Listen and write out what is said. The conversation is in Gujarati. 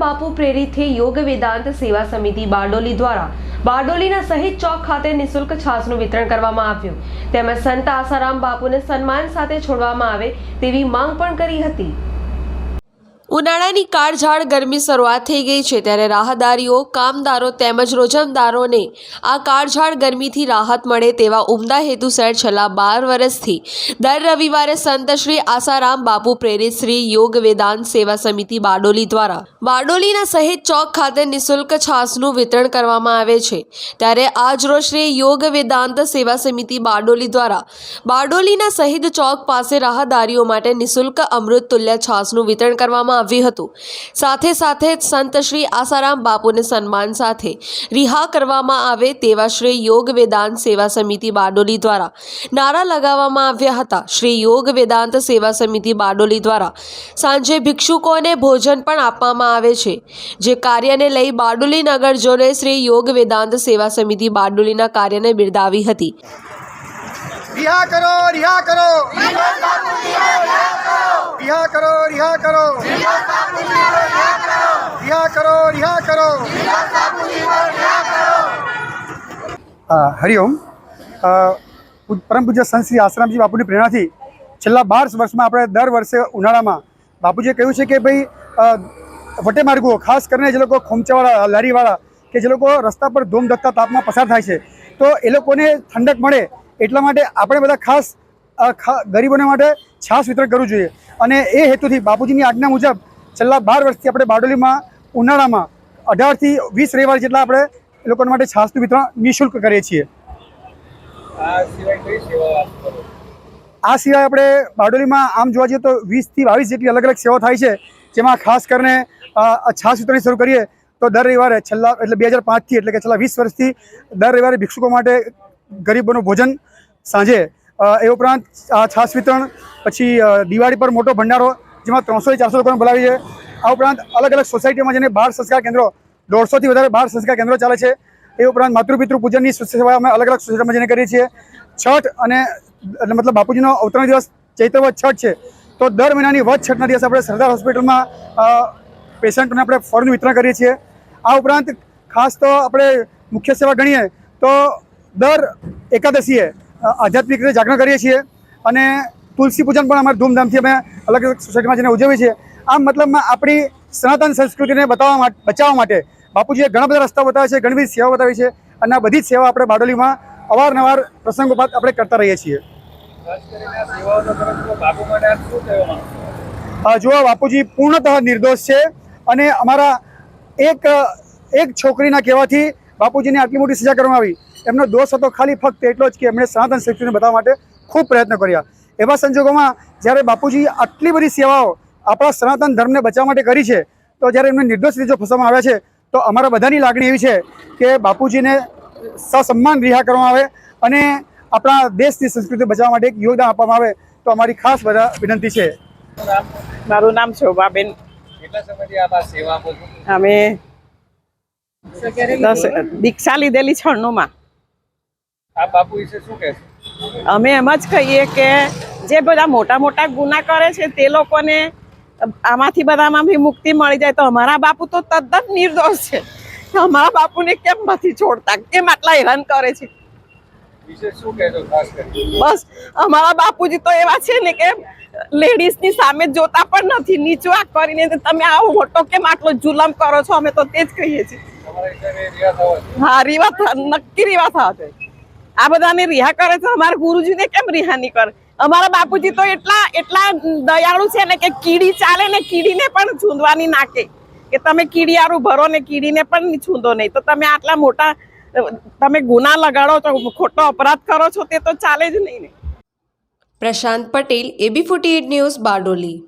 બાપુ પ્રેરિતથી યોગ વેદાંત સેવા સમિતિ બારડોલી દ્વારા બારડોલીના શહીદ ચોક ખાતે નિઃશુલ્ક છાસનું વિતરણ કરવામાં આવ્યું. તેમજ સંત આસારામ બાપુને સન્માન સાથે છોડવામાં આવે તેવી માંગ પણ કરી હતી. ઉનાળાની કાળઝાળ ગરમી શરૂઆત થઈ ગઈ છે ત્યારે રાહદારીઓ, કામદારો તેમજ રોજમદારોને આ કાળઝાળ ગરમીથી રાહત મળે તેવા ઉમદા હેતુસર છેલ્લા બાર વર્ષથી દર રવિવારે સંત શ્રી આસારામ બાપુ પ્રેરિત શ્રી યોગ વેદાંત સેવા સમિતિ બારડોલી દ્વારા. બારડોલીના શહીદ ચોક ખાતે નિઃશુલ્ક છાસનું વિતરણ કરવામાં આવે છે. ત્યારે આજરોજ શ્રી યોગ વેદાંત સેવા સમિતિ બારડોલી દ્વારા બારડોલીના શહીદ ચોક પાસે રાહદારીઓ માટે નિઃશુલ્ક અમૃત તુલ્ય છાસનું વિતરણ કરવામાં આવ્યું હતું. સાથે સાથે સંત શ્રી આસારામ બાપુને સન્માન સાથે રિહા કરવામાં આવે તેવા શ્રી યોગ વેદાંત સેવા સમિતિ બારડોલી દ્વારા નારા લગાવવામાં આવ્યા હતા. શ્રી યોગ વેદાંત સેવા સમિતિ બારડોલી દ્વારા સાંજે ભિક્ષુકોને ભોજન પણ આપવામાં આવે છે. જે કાર્યને લઈ બારડોલી નગરજોને શ્રી યોગ વેદાંત સેવા સમિતિ બારડોલીના કાર્યને બિરદાવી હતી. રિહા કરો રિહા કરો રિહા કરો રિહા કરો રિહા કરો રિહા કરો હરિઓમ પરમ પૂજ્ય સંત શ્રી આશ્રમજી બાપુની પ્રેરણાથી છેલ્લા બાર વર્ષમાં આપણે દર વર્ષે ઉનાળામાં બાપુજીએ કહ્યું છે કે ભાઈ વટેમાર્ગો ખાસ કરીને જે લોકો ખોમચાવાળા, લારીવાળા કે જે લોકો રસ્તા પર ધૂમ તાપમાં પસાર થાય છે, તો એ લોકોને ઠંડક મળે એટલા માટે આપણે બધા ખાસ ગરીબોને માટે છાશ વિતરણ કરવું જોઈએ. અને એ હેતુથી બાપુજીની આજ્ઞા મુજબ છેલ્લા બાર વર્ષથી આપણે બારડોલીમાં, ઉનાળામાં અઢારથી વીસ રવિવાર જેટલા આપણે એ લોકો માટે છાશનું વિતરણ નિઃશુલ્ક કરીએ છીએ. આ સિવાય આપણે બારડોલીમાં આમ જોવા જઈએ તો વીસથી બાવીસ જેટલી અલગ અલગ સેવાઓ થાય છે, જેમાં ખાસ કરીને છાશ વિતરણની શરૂ કરીએ તો દર રવિવારે છેલ્લા, એટલે બે હજાર પાંચથી એટલે કે છેલ્લા વીસ વર્ષથી દર રવિવારે ભિક્ષુકો માટે ગરીબોનું ભોજન સાંજે એ ઉપરાંત આ છાશ વિતરણ, પછી દિવાળી પર મોટો ભંડારો, જેમાં ત્રણસોથી ચારસો લોકોને બોલાવી છે. આ ઉપરાંત અલગ અલગ સોસાયટીમાં જેને બાળ સંસ્કાર કેન્દ્રો દોઢસોથી વધારે બાળ સંસ્કાર કેન્દ્રો ચાલે છે. એ ઉપરાંત માતૃપિતૃ પૂજનની સેવા અમે અલગ અલગ સોસાયટીમાં જેને કરીએ છીએ. છઠ અને મતલબ બાપુજીનો અવતરણ દિવસ ચૈત્રવત છઠ છે. તો દર મહિનાની વધ છઠના દિવસે આપણે સરદાર હોસ્પિટલમાં પેશન્ટને આપણે ફળનું વિતરણ કરીએ છીએ. આ ઉપરાંત ખાસ તો આપણે મુખ્ય સેવા ગણીએ તો દર એકાદશીએ આધ્યાત્મિક રીતે જાગરણ કરીએ છીએ અને તુલસી પૂજન પણ અમારે ધૂમધામથી અમે અલગ અલગ સોસાયટીમાં જઈને ઉજવીએ છીએ. આમ મતલબમાં આપણી સનાતન સંસ્કૃતિને બતાવવા માટે બચાવવા માટે બાપુજીએ ઘણા બધા રસ્તાઓ બતાવ્યા છે ઘણી બધી સેવાઓ બતાવી છે અને આ બધી જ સેવા આપણે બારડોલીમાં અવારનવાર પ્રસંગોપાત આપણે કરતા રહીએ છીએ. ખાસ કરીને આ સેવાઓનો કરો છો બાપુ માટે આપ શું કહેવા માંગો છો? અ, જો બાપુજી પૂર્ણતઃ નિર્દોષ છે અને અમારા એક એક છોકરીના કહેવાથી બાપુજીને આટલી મોટી સજા કરવામાં આવી. એમનો દોષ હતો ખાલી ફક્ત એટલો જ કે એમણે સનાતન શક્તિને બતાવવા માટે ખૂબ પ્રયત્ન કર્યા. એવા સંજોગોમાં જ્યારે બાપુજી આટલી બધી સેવાઓ આપણા સનાતન ધર્મને બચાવવા માટે કરી છે તો જ્યારે એમને નિર્દોષ રીતે જો ફસવામાં આવ્યા છે તો અમારા બધાની લાગણી એવી છે કે બાપુજીને સસન્માન રિહા કરવામાં આવે અને આપણા દેશની સંસ્કૃતિ બચાવવા માટે એક યોગદાન આપવામાં આવે તો અમારી ખાસ બધા વિનંતી છે. મારું નામ શોભાબેન. સેવા આપો અમે દીક્ષા લીધેલી છન્નુંમાં આ બાપુ વિશે શું કહેશો? અમે એમ જ કહીએ કે જે બધા મોટા મોટા ગુના કરે છે તે લોકોને આમાંથી બધામાંથી મુક્તિ મળી જાય તો અમારા બાપુ તો તદ્દન નિર્દોષ છે. અમારા બાપુને કેમ નથી છોડતા? કેમ આટલા હેરાન કરે છે? બસ અમારા બાપુજી તો એવા છે ને કે લેડીઝની સામે જોતા પણ નથી નીચું આ કરીને તમે આવો મોટો કેમ આટલો જુલમ કરો છો? અમે તો તે જ કહીએ છીએ. હા રીવા નક્કી રીવા થવા આ બધાને રિહા કરે છે. અમારા ગુરુજીને કેમ રિહા નહીં કરે? અમારા બાપુજી તો એટલા એટલા દયાળુ છે ને કે કીડી ચાલે ને કીડીને પણ છૂંદવાની નાખે. કે તમે કીડિયારું ભરો ને કીડીને પણ છૂંદો નહીં. તો તમે આટલા મોટા, તમે ગુના લગાડો છો ખોટો અપરાધ કરો છો, તે તો ચાલે જ નહીં ને. Prashant Patel AB forty news Bardoli.